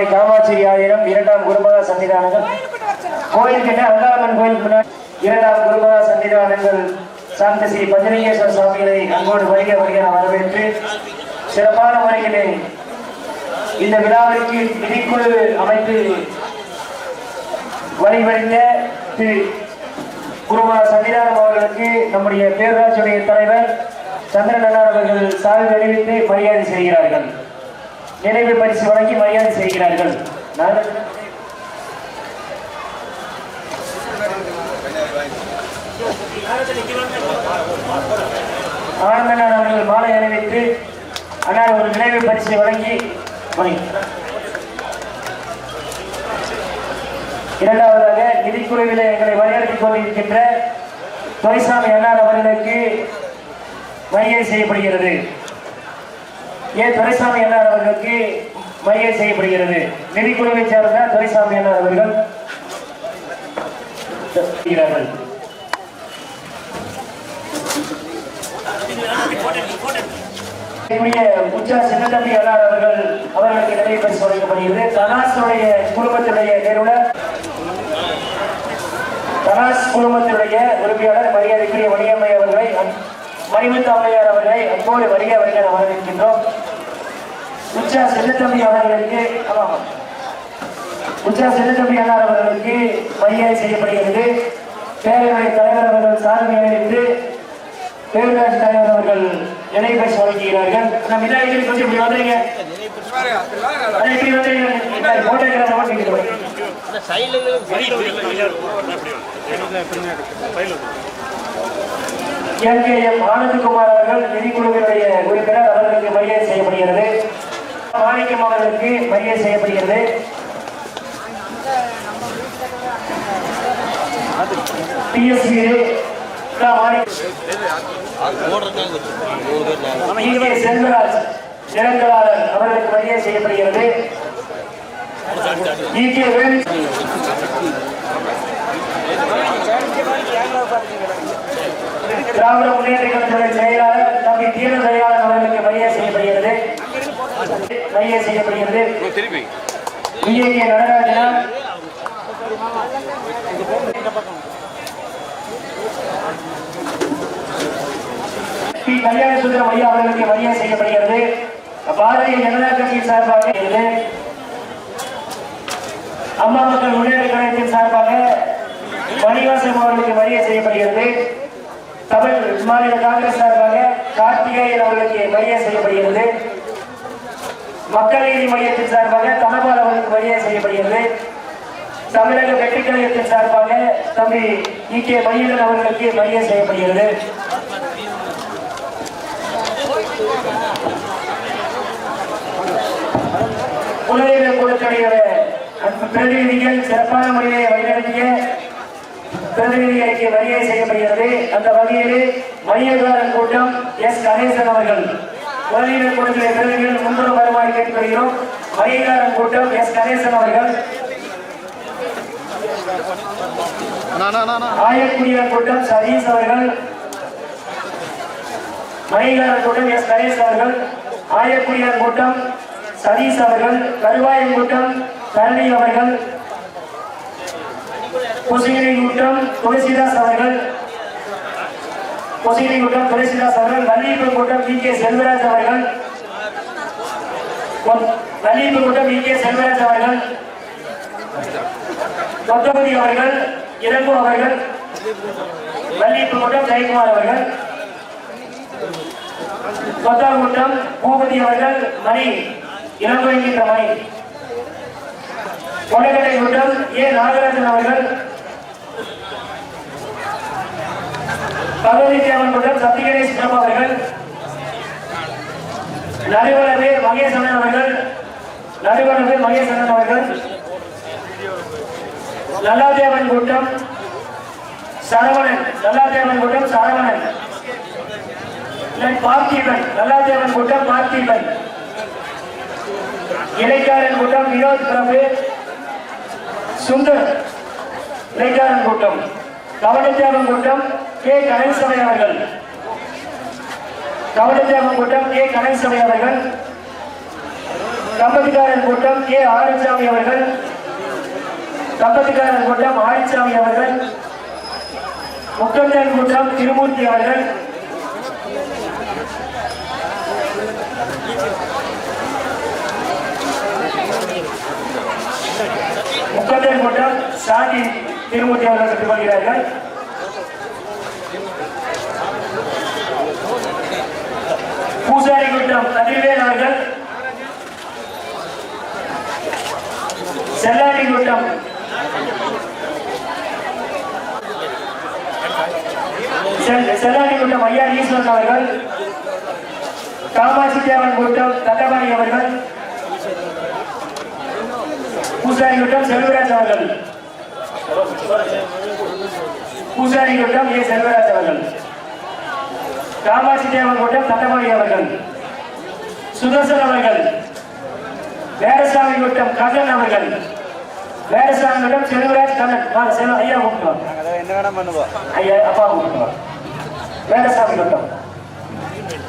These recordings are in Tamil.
கோவை காமாட்சி ஆயிரம் இரண்டாம் குருமகா சன்னிதானங்கள். கோயில் கிட்ட அங்காளம்மன் கோயில் முன்னாடி இரண்டாம் குருமகா சன்னிதானங்கள். சாந்த ஸ்ரீ பஞ்சலிங்கேஸ்வர சுவாமிகளை அங்கோடு வருக வருக வரவேற்று சிறப்பான முறையிலே இந்த விழாவிற்கு நிதிக்குழு அமைத்து வழிவழிந்த திரு குருமகா சன்னிதானம் அவர்களுக்கு நம்முடைய பேரூராட்சியுடைய தலைவர் சந்திரன் அவர்கள் சார்பில் அறிவித்து மரியாதை செய்கிறார்கள். நினைவு பரிசு வழங்கி மரியாதை செய்கிறார்கள். ஆனந்தனார் அவர்கள் மாலை அணிவித்து அண்ணார் ஒரு நினைவு பரிசை வழங்கி இரண்டாவதாக நிதிக்குழுவில் எங்களை வழிநடத்திக் கொண்டிருக்கின்ற துரைசாமி அண்ணார் அவர்களுக்கு மரியாதை செய்யப்படுகிறது. ஏன் துரைசாமி அண்ணார் அவர்களுக்கு மரியாதை செய்யப்படுகிறது. நிதிக்குழுவை சேர்ந்த துரைசாமி அண்ணார் அவர்கள் செய்கிறார்கள். என்னுடைய உச்சா சின்னத்தம்பி அண்ணார் அவர்கள் அவர்களுக்கு நினைவு பரிசு வழங்கப்படுகிறது தனாசுடைய குடும்பத்துடைய நிறுவனர் தனாஸ் குழுமத்தினுடைய உறுப்பினர் மரியாதைக்குரிய வணிகம்மை அவர்களை அன்- மணிமுத்து அம்மையார் அவர்களை அன்போடு வருக வருக வரவேற்கின்றோம். உச்சா செல்லத்தம்பி அவர்களுக்கு உச்சா செல்லத்தம்பி அண்ணார் அவர்களுக்கு மரியாதை செய்யப்படுகிறது. பேரவை தலைவர் அவர்கள் சாதனை அணிவித்து பேரூராட்சி தலைவர் அவர்கள் நினைவு வழங்குகிறார்கள் நம்ம இதாக கொஞ்சம் இப்படி வந்துருங்க இப்படி வந்துருங்க போட்டோகிராஃபர் ஓட்டிக்கிட்டு எம் ஆனந்தகுமார் அவர்கள் நிதிக்குழுவினுடைய உறுப்பினர் அவர்களுக்கு மரியாதை செய்யப்படுகிறது. மாணிக்கம் அவர்களுக்கு மரியாதை செய்யப்படுகிறது. செல்வராஜ் அவர்களுக்கு மரியாதை செய்யப்படுகிறது. திராவிட முன்னேற்ற செயலாளர் தம்பி தீர தயாளர் அவர்களுக்கு மரியாதை செய்யப்படுகிறது. மரியாதை செய்யப்படுகிறது. விஏகே நடராஜனா. பி. கல்யாண சுந்தரம் ஐயா அவர்களுக்கு மரியாதை செய்யப்படுகிறது. பாரதிய ஜனதா கட்சியின் சார்பாக இருக்கிறது. அம்மா மக்கள் முன்னேற்ற கழகத்தின் சார்பாக மணிவாசம் அவர்களுக்கு மரியாதை செய்யப்படுகிறது. தமிழ் மாநில காங்கிரஸ் சார்பாக கார்த்திகேயன் அவர்களுக்கு மரியாதை செய்யப்படுகிறது. மக்கள் நீதி மையத்தின் சார்பாக தனபால் அவர்களுக்கு மரியாதை செய்யப்படுகிறது. தமிழக வெற்றி கழகத்தின் சார்பாக தம்பி இ. கே. மயிலன் அவர்களுக்கு மரியாதை செய்யப்படுகிறது. உலக கூட்டத்துடைய பிரதிநிதிகள் சிறப்பான முறையை வழிநடத்திய பிரதிநிதிகளுக்கு மரியாதை செய்யப்படுகிறது. அந்த வகையில் மையக்காரன் கூட்டம் எஸ். கணேசன் அவர்கள் உலக கூட்டத்துடைய பிரதிநிதிகள் முன்புறம் வருமாறு கேட்டுக்கொள்கிறோம். மையக்காரன் கூட்டம் எஸ் கணேசன் அவர்கள். ஆயக்குடியார் கூட்டம் சதீஷ் அவர்கள். மணிகாரன் கூட்டம் எஸ் கணேஷ் அவர்கள். ஆயக்குடியார் கூட்டம் சதீஷ் அவர்கள். கருவாயம் கூட்டம் கரணி அவர்கள். கொசிகிரி கூட்டம் துளசிதாஸ் அவர்கள். கொசிகிரி கூட்டம் துளசிதாஸ் அவர்கள் வள்ளியப்பன் கூட்டம் வி கே செல்வராஜ் அவர்கள் வள்ளியப்பன் கூட்டம் வி கே செல்வராஜ் அவர்கள் கொத்தபதி அவர்கள் இளங்கோ அவர்கள் வள்ளியப்பன் கூட்டம் ஜெயக்குமார் அவர்கள் கொத்தாங்குட்டம் பூபதி அவர்கள் மணி இளங்கோ என்கின்ற மணி கொடைக்கடை கூட்டம் ஏ நாகராஜன் அவர்கள் பகவதி அம்மன் கூட்டம் சக்தி கணேஷ் பிரபு அவர்கள் நடுவரவே மகேசனன் அவர்கள் நடுவரவே மகேசனன் அவர்கள் லல்லாதேவன் கூட்டம் சரவணன் லல்லாதேவன் கூட்டம் சரவணன். பார்த்திபன் லல்லாதேவன் கூட்டம் பார்த்திபன். இடைக்காரன் கூட்டம் வினோத் பிரபு சுந்தர் இடைக்காரன் கூட்டம் கவனத்தேவன் கூட்டம் கே கணேசபை அவர்கள் கவனத்தேவன் கூட்டம் கே கணேசபை அவர்கள் தம்பதிக்காரன் கூட்டம் கே ஆரிசாமி அவர்கள் தம்பதிக்காரன் கூட்டம் ஆரிசாமி அவர்கள் முக்கந்தன் கூட்டம் திருமூர்த்தி அவர்கள் முக்கந்தன் கூட்டம் சாந்தி திருமூர்த்தி அவர்கள் பெற்றுக் கொள்கிறார்கள் பூசாரி கூட்டம். கதிர்வேல் அவர்கள் கூட்டம் செல்லாடி கூட்டம் ஐயா ஈஸ்வரன் அவர்கள். காமாட்சி தேவன் கூட்டம் தட்டபாணி அவர்கள். பூசாரி கூட்டம் செல்வராஜ் அவர்கள். பூசாரி கூட்டம் ஏ செல்வராஜ் அவர்கள். காமாட்சி தேவன் கூட்டம் தட்டபாணி அவர்கள். சுதர்சன் அவர்கள் வேடசாமி கூட்டம் கண்ணன் அவர்கள். வேடசாமி கூட்டம் செல்வராஜ் கண்ணன். வாங்க செல்வ ஐயா கூப்பிட்டு நாங்கள் என்ன வேணா பண்ணுவோம். ஐயா அப்பா கூப்பிட்டு வேடசாமி கூட்டம்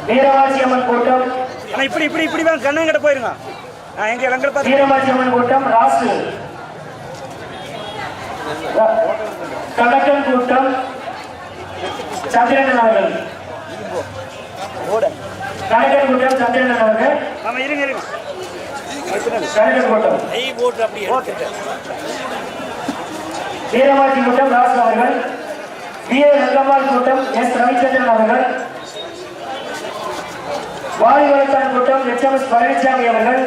வீரவாசி அம்மன் கூட்டம். இப்படி இப்படி இப்படி வாங்க கண்ணன் கிட்ட போயிருங்க. நான் எங்க எங்களை பார்த்து வீரவாசி அம்மன் கூட்டம் ராசு கலக்கன் கூட்டம். சந்திரன் அவர்கள். ஓட. கலக்கன் கூட்டம் சந்திரன் அவர்கள். ஆமா இருங்க இருங்க. கலக்கன் கூட்டம் ஐ போட்டு அப்படி ஓகே வீரவாசி கூட்டம் ராசு அவர்கள். வீர ரங்கம்மாள் கூட்டம் எஸ் ரவிச்சந்திரன் அவர்கள். வாயுவளத்தான் கூட்டம் எச் எம் எஸ் பழனிசாமி அவர்கள்.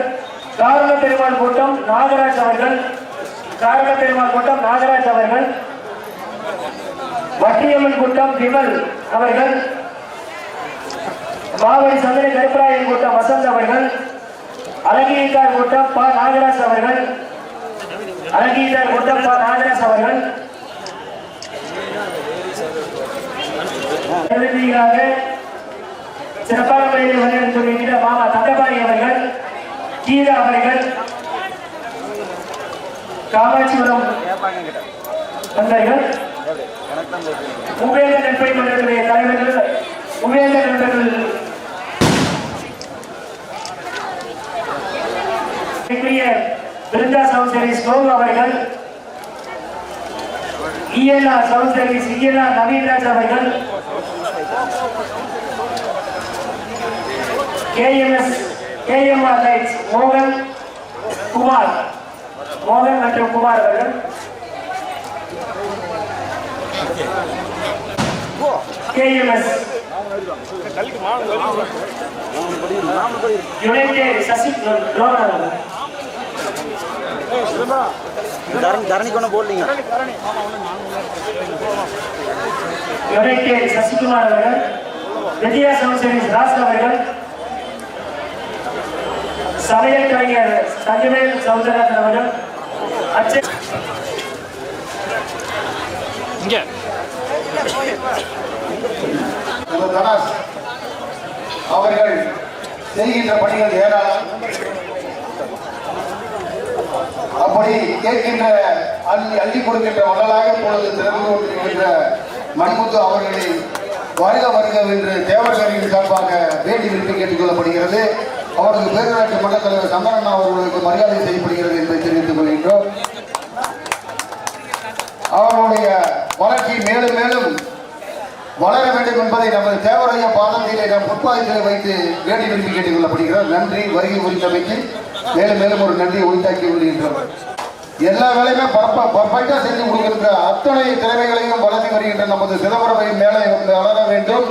காரண பெருமாள் கூட்டம் நாகராஜ் அவர்கள். காரண பெருமாள் கூட்டம் நாகராஜ் அவர்கள். வட்டியம்மன் கூட்டம் விமல் அவர்கள். பாவை சந்திர கருப்பராயன் கூட்டம் வசந்த் அவர்கள் அழகியக்கார் கூட்டம் ப. நாகராஜ் அவர்கள் அழகியக்கார் கூட்டம் ப. நாகராஜ் அவர்கள். சிறப்பான முறையில் வழிநடத்தி வருகின்ற மாமா தண்டபாணி அவர்கள் கீதா அவர்கள் காமாட்சிபுரம் கேட்பாங்க கிட்ட நண்பர்கள் உபேந்த தலைவர்கள் உபேந்த நண்பர்கள் மிகப்பெரிய பிருந்தா சௌந்தரி ஸ்லோகம் அவர்கள் இயலா சௌந்தரி இயலா நவீன்ராஜ் அவர்கள் கேஎம்எஸ் கேஎம்ஆர் லைட்ஸ் மோகன் குமார் மோகன் மற்றும் குமார் அவர்கள். கேஎம்எஸ் யுனைடெட் சசி தரணி தரணி கொண்டு போடலீங்க சசிகுமார் அவர்கள் விஜயா சௌசரிஸ் ராஸ் அவர்கள் சமையல் கலைஞர் தங்கவேல் சௌந்தரராஜன் அவர்கள் அச்சை அவர்கள் செய்கின்ற பணிகள் ஏராளம். அப்படி கேட்கின்ற அள்ளி அள்ளி கொடுக்கின்ற வள்ளலாக பொழுது திறந்து கொண்டிருக்கின்ற மணிமுத்து அவர்களை வருக வருக என்று தேவர்களின் சார்பாக வேண்டி விரும்பி கேட்டுக் கொள்ளப்படுகிறது. அவருக்கு பேரூராட்சி மன்ற தலைவர் சந்தரன் அவர்களுக்கு மரியாதை செய்யப்படுகிறது என்பதை தெரிவித்துக் கொள்கின்றோம். அவர்களுடைய வளர்ச்சி மேலும் மேலும் வளர வேண்டும் என்பதை நமது தேவரைய பாதத்திலே நம் புட்பாதத்திலே வைத்து வேண்டி விரும்பி கேட்டுக் கொள்ளப்படுகிறோம் நன்றி. வருகை குறித்தமைக்கு மேலும் மேலும் ஒரு நன்றியை உரித்தாக்கி கொள்கின்றோம் எல்லா வேலையுமே பர்ஃபெக்டா செஞ்சு கொடுக்கின்ற அத்தனை திறமைகளையும் வளர்த்தி வருகின்ற நமது சிதம்பரமை மேலே வளர வேண்டும்.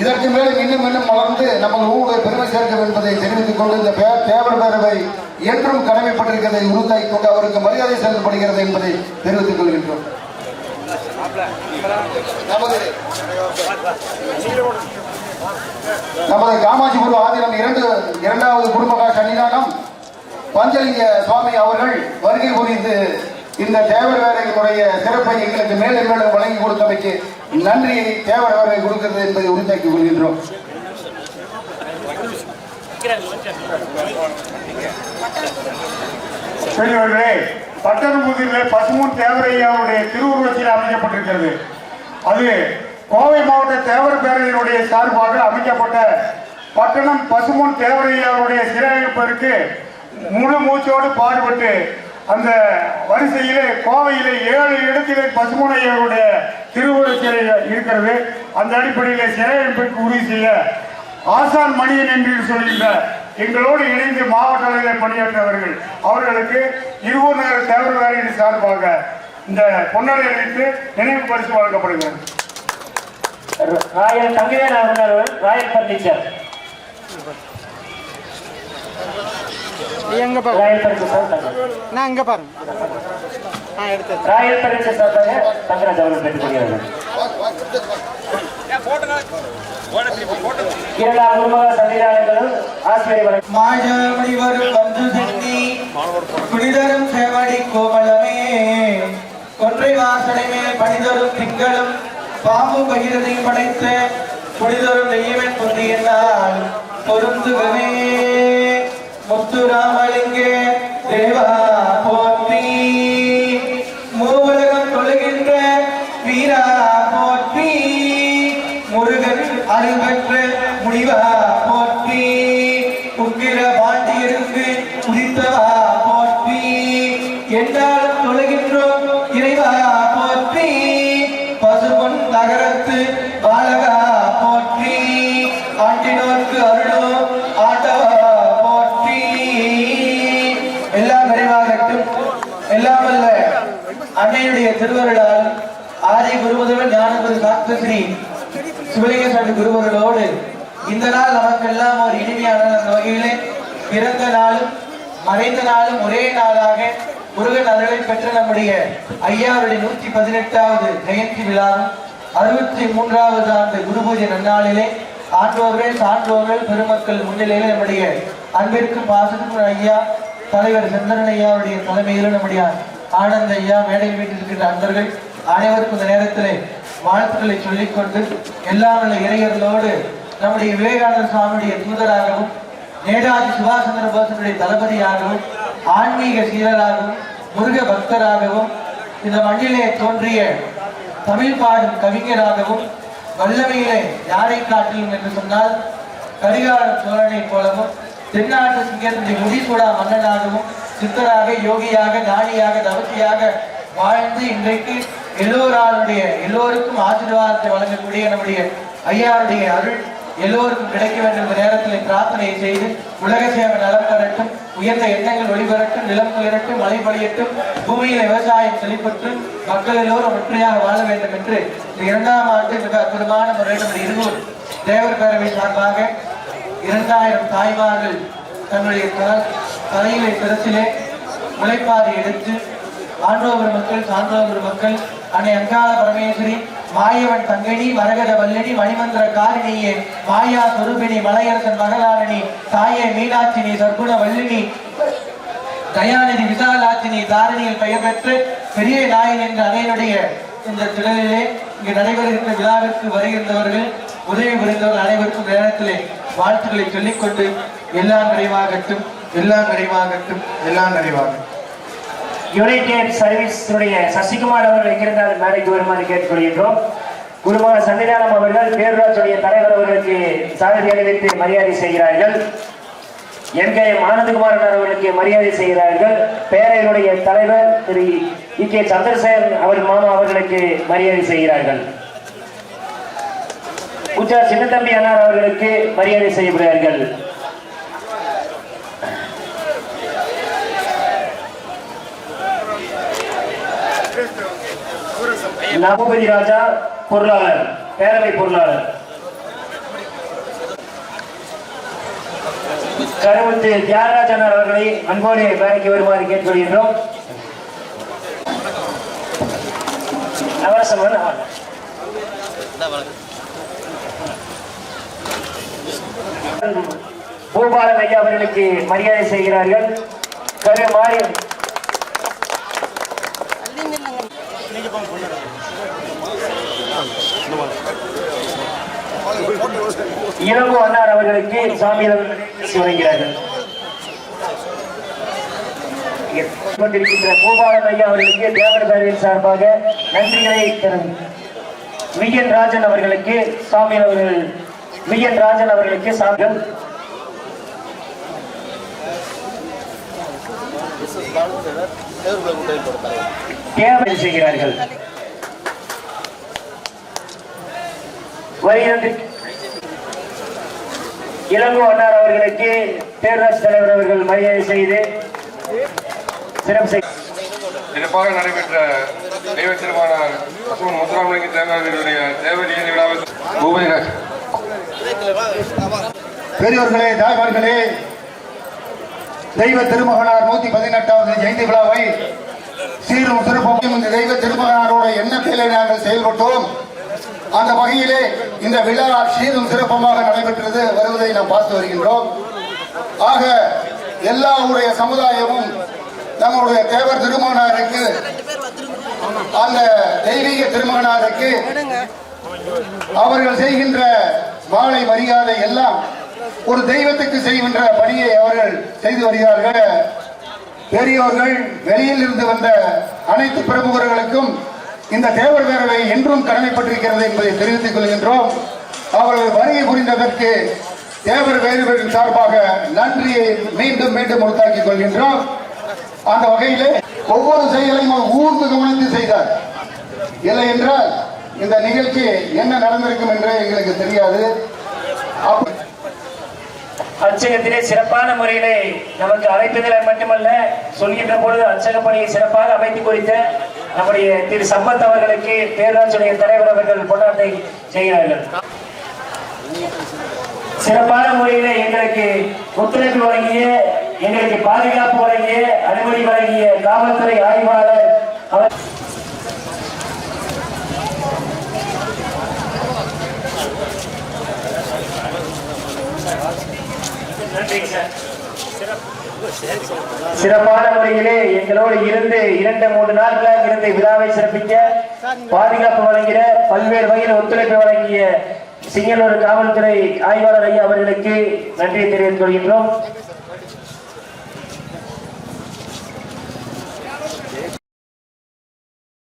இதற்கு மேலும் இன்னும் இன்னும் வளர்ந்து நமது ஊரை பெருமை சேர்க்கும் என்பதை தெரிவித்துக் கொண்டு இந்த தேவர் பேரவை என்றும் கடமைப்பட்டிருக்கிறதை உறுத்தாக்கி கொண்டு அவருக்கு மரியாதை செலுத்தப்படுகிறது என்பதை தெரிவித்துக் கொள்கின்றோம். நமது நமது காமாட்சிபுரம் ஆதீனம் இரண்டு இரண்டாவது குடும்பகா சன்னிதானம் பஞ்சலிங்க சுவாமி அவர்கள் வருகை புரிந்து இந்த தேவர் வேலைகளுடைய சிறப்பை எங்களுக்கு மேலும் மேலும் வழங்கி கொடுத்தமைக்கு நன்றியை தேவர் வேலை கொடுக்கிறது என்பதை உறுதியாக்கி கொள்கின்றோம். பெரியவர்களே பட்டணம்புதூரில் பசுமூன் தேவரையாவுடைய திருவுருவத்தில் அமைக்கப்பட்டிருக்கிறது. அது கோவை மாவட்ட தேவர் பேரவையினுடைய சார்பாக அமைக்கப்பட்ட பட்டணம் பசுமன் தேவரையாவுடைய சிறையிருப்பிற்கு முழு மூச்சோடு பாடுபட்டு அந்த வரிசையிலே கோவையிலே ஏழு இடத்திலே பசுமனையருடைய திருவுருவச் சிறை இருக்கிறது. அந்த அடிப்படையிலே சிறையமைப்பிற்கு உறுதி செய்ய ஆசான் மணியன் என்று சொல்கின்ற எங்களோடு இணைந்து மாவட்ட அளவில் பணியாற்றவர்கள் அவர்களுக்கு இருவர் நகர தேவர் வேலையின் சார்பாக இந்த பொன்னடை அளித்து நினைவு பரிசு வழங்கப்படுகிறது. ராயல் தங்கவேல் அவர்கள் ராயல் பர்னிச்சர் எங்க பாருங்க ராயல் பர்னிச்சர் சார் தங்க- நான் இங்க பாருங்க ராயல் பர்னிச்சர் சார்பாக தங்கராஜ் அவர்கள் பெற்றுக்கொள்கிறார்கள் இரண்டாம் குடும்ப சந்திராளர்களும் ஆசிரியர் வரும் வந்து சென்னி குடிதரும் சேவடி கோமலமே கொன்றை வாசனை மேல் பணிதரும் திங்களும் பாம்பு பகிரதையும் படைத்த குடிதரும் நெய்யவன் பொந்தியனால் பொருந்துகவே. முத்துராமலிங்கே தேவா. பாலகா போற்றி. போற்றி. எல்லாம் நிறைவாகட்டும் எல்லாம் அல்ல. அன்னையுடைய திருவருளால் ஆதி ஞானகுரு சாஸ்திரி சிவலிங்க சாமி குருவர்களோடு இந்த நாள் நமக்கெல்லாம் ஒரு இனிமையான அந்த வகையிலே பிறந்த நாளும் மறைந்த நாளும் ஒரே நாளாக முருகன் அருளை பெற்ற நம்முடைய ஐயாவுடைய நூத்தி பதினெட்டாவது ஜெயந்தி விழாவும் அறுபத்தி மூன்றாவது ஆண்டு குரு பூஜை நன்னாளிலே ஆண்டோர்கள் சான்றோர்கள் பெருமக்கள் முன்னிலையிலே நம்முடைய அன்பிற்கும் பாசத்துக்கும் ஐயா தலைவர் சந்திரன் ஐயாவுடைய தலைமையில் நம்முடைய ஆனந்த ஐயா மேடை வீட்டில் இருக்கின்ற அன்பர்கள் அனைவருக்கும் இந்த நேரத்திலே வாழ்த்துக்களை சொல்லிக்கொண்டு எல்லாம் உள்ள இறையர்களோடு நம்முடைய விவேகானந்த சுவாமியுடைய தூதராகவும் நேதாஜி சுபாஷ் சந்திர போசனுடைய தளபதியாகவும் ஆன்மீக சீரராகவும் முருக பக்தராகவும் இந்த மண்ணிலே தோன்றிய தமிழ் பாடும் கவிஞராகவும் வல்லமையிலே யாரை காட்டிலும் என்று சொன்னால் கரிகால சோழனை போலவும் தென்னாட்டு சிங்கத்தினுடைய முடிசூடா மன்னனாகவும் சித்தராக யோகியாக ஞானியாக தவசியாக வாழ்ந்து இன்றைக்கு எல்லோராளுடைய எல்லோருக்கும் ஆசீர்வாதத்தை வழங்கக்கூடிய நம்முடைய ஐயாருடைய அருள் எல்லோருக்கும் கிடைக்க வேண்டும் நேரத்தில் பிரார்த்தனை செய்து உலக சேவை நலம் பெறட்டும். உயர்ந்த எண்ணங்கள் ஒளிபெறட்டும் நிலம் உயரட்டும் மழை பொழியட்டும் பூமியில விவசாயம் செழிப்பட்டு மக்கள் எல்லோரும் ஒற்றையாக வாழ வேண்டும் என்று இந்த இரண்டாம் ஆண்டு மிக அற்புதமான முறையில் நம்முடைய இருநூறு தேவர் பேரவை சார்பாக இரண்டாயிரம் தாய்மார்கள் தன்னுடைய தல- தலையிலே திறத்திலே முளைப்பாரி எடுத்து ஆண்டோபுர மக்கள் சான்றோபுர மக்கள் அன்னை அங்காள பரமேஸ்வரி மாயவன் தங்கணி வரகத வல்லணி மணிமந்திர காரிணியே மாயா சொரூபிணி மலையரசன் மகளாரணி தாயே மீனாட்சினி சர்க்குண வல்லினி தயாநிதி விசாலாட்சினி தாரணியில் பெயர் பெற்று பெரிய நாயன் என்ற அணையினுடைய இந்த திடலிலே இங்கு நடைபெறுகின்ற விழாவிற்கு வருகின்றவர்கள் உதவி புரிந்தவர்கள் அனைவருக்கும் நேரத்திலே வாழ்த்துக்களை சொல்லிக்கொண்டு எல்லாம் நிறைவாகட்டும் எல்லாம் நிறைவாகட்டும் எல்லாம் நிறைவாகட்டும். யுனைடெட் சர்வீஸுடைய சசிகுமார் அவர்கள் எங்கிருந்தால் மேடைக்கு வருமாறு கேட்டுக்கொள்கின்றோம். குருமா சன்னிதானம் அவர்கள் பேரூராட்சியுடைய தலைவர் அவர்களுக்கு சாரதி அணிவித்து மரியாதை செய்கிறார்கள். என்கேஎம் ஆனந்தகுமாரன் அவர்களுக்கு மரியாதை செய்கிறார்கள். பேரையினுடைய தலைவர் திரு இ. கே. சந்திரசேகர் அவர் மாமா அவர்களுக்கு மரியாதை செய்கிறார்கள். உச்சா சின்னத்தம்பி அண்ணார் அவர்களுக்கு மரியாதை செய்யப்படுகிறார்கள். நபபதி ராஜா பொருளாளர் பேரவை பொருளாளர். கருமுத்து தியாகராஜன் அவர்களை அன்போடு வேலைக்கு வருமாறு கேட்டுக்கொள்கின்றோம். அவசரம் அவர் பூபாலன் ஐயா அவர்களுக்கு மரியாதை செய்கிறார்கள். கரு மாறி இரவு அன்னார் அவர்களுக்கு சாமியார் வழங்குகிறார்கள் இங்கே கொண்டிருக்கின்ற ஐயா அவர்களுக்கு தேவர் பேரவையின் சார்பாக நன்றிகளை தரும் விஎன் ராஜன் அவர்களுக்கு சாமி அவர்கள் விஎன் ராஜன் அவர்களுக்கு சாமிகள் தேவை செய்கிறார்கள். வருகிறது இளங்கோ அன்னார் அவர்களுக்கு பேரரசு தலைவர் அவர்கள் மரியாதை செய்து சிறப்பு செய் சிறப்பாக நடைபெற்ற தெய்வ பசுமன் முத்துராமலிங்க தேங்காவினுடைய தேவடியின் விழாவில் பெரியோர்களே தாய்மார்களே தெய்வ திருமகனார் நூத்தி பதினெட்டாவது ஜெயந்தி விழாவை சீரும் சிறப்பும் இந்த தெய்வ திருமகனாரோட எண்ணத்திலே நாங்கள் செயல்பட்டோம். அந்த வகையிலே இந்த விழா சீரும் சிறப்பமாக நடைபெற்றது வருவதை நாம் பார்த்து வருகின்றோம். ஆக எல்லாருடைய சமுதாயமும் நம்முடைய தேவர் திருமகனாருக்கு அந்த தெய்வீக திருமகனாருக்கு அவர்கள் செய்கின்ற மாலை மரியாதை எல்லாம் ஒரு தெய்வத்துக்கு செய்கின்ற பணியை அவர்கள் செய்து வருகிறார்கள். பெரியோர்கள் வெளியில் இருந்து வந்த அனைத்து பிரமுகர்களுக்கும் இந்த தேவர் பேரவை என்றும் கடமைப்பட்டிருக்கிறது என்பதை தெரிவித்துக் கொள்கின்றோம். அவர்கள் வருகை புரிந்ததற்கு தேவர் பேரவையின் சார்பாக நன்றியை மீண்டும் மீண்டும் உறுத்தாக்கிக் கொள்கின்றோம். அந்த வகையிலே ஒவ்வொரு செயலையும் அவர் ஊர்ந்து கவனித்து செய்தார். இல்லை என்றால் இந்த நிகழ்ச்சி என்ன நடந்திருக்கும் என்று எங்களுக்கு தெரியாது. அப்ப- அச்சகத்திலே சிறப்பான முறையிலே நமக்கு அழைப்பதில் மட்டுமல்ல சொல்கின்ற பொழுது அச்சக பணியை சிறப்பாக அமைத்து குறித்த நம்முடைய திரு சம்பத் அவர்களுக்கு பேரரசுடைய தலைவர் அவர்கள் கொண்டாட்டை செய்கிறார்கள். சிறப்பான முறையிலே எங்களுக்கு ஒத்துழைப்பு வழங்கிய எங்களுக்கு பாதுகாப்பு வழங்கிய அனுமதி வழங்கிய காவல்துறை ஆய்வாளர் அவர் Thank சிறப்பான முறையிலே எங்களோடு இருந்து இரண்டு மூன்று நாட்களாக இருந்து விழாவை சிறப்பிக்க பாதுகாப்பு வழங்கிய பல்வேறு வகையில் ஒத்துழைப்பு வழங்கிய சிங்களூர் காவல்துறை ஆய்வாளர் ஐயா அவர்களுக்கு நன்றியை தெரிவித்துக் கொள்கின்றோம்.